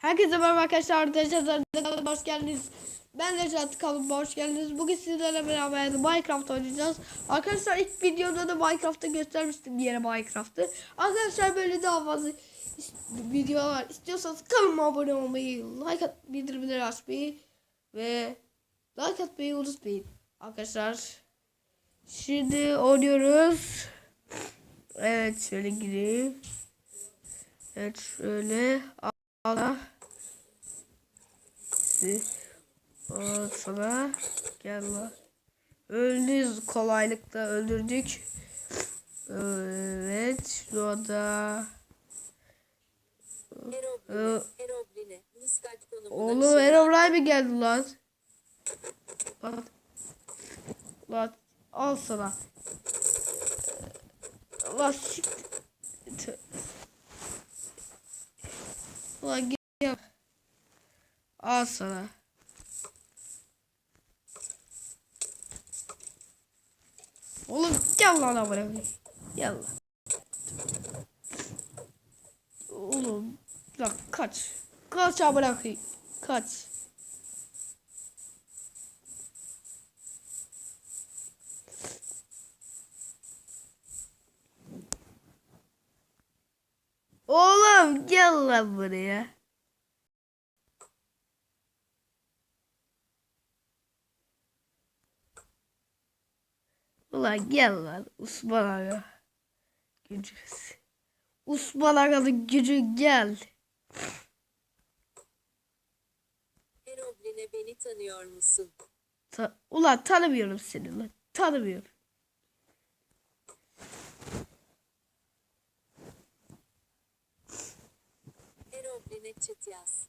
Herkese merhaba arkadaşlar. Kanalıma hoş geldiniz. Ben Derecez kanalıma hoş geldiniz. Bugün sizlerle beraber Minecraft oynayacağız. Arkadaşlar ilk videoda da Minecraft'ta göstermiştim yere Minecraft'ı. Arkadaşlar böyle daha fazla videolar istiyorsanız kanalıma abone olmayı, like at, bildirimleri açmayı ve like atmayı unutmayın. Arkadaşlar şimdi oynuyoruz. Evet şöyle gireyim. Evet şöyle Ondan sonra gel lan. Öldüz kolaylıkla öldürdük. Evet şu anda Erobline, Erobline, Miskaç konumuna Oğlum Herobrine mi geldi lan? Lan. Lan al sana. Lan siktir. Lan gel. Al sana. Oğlum gel lan amına koyayım. Gel lan. Oğlum lan kaç. Kaç amına koyayım. Kaç. Oğlum gel lan buraya. Ulan gel lan Osman Aga. Gücü. Osman Aga'nın gücü gel. Erobline beni tanıyor musun? Ta Ulan tanımıyorum seni lan. Tanımıyorum. yöneteceğiz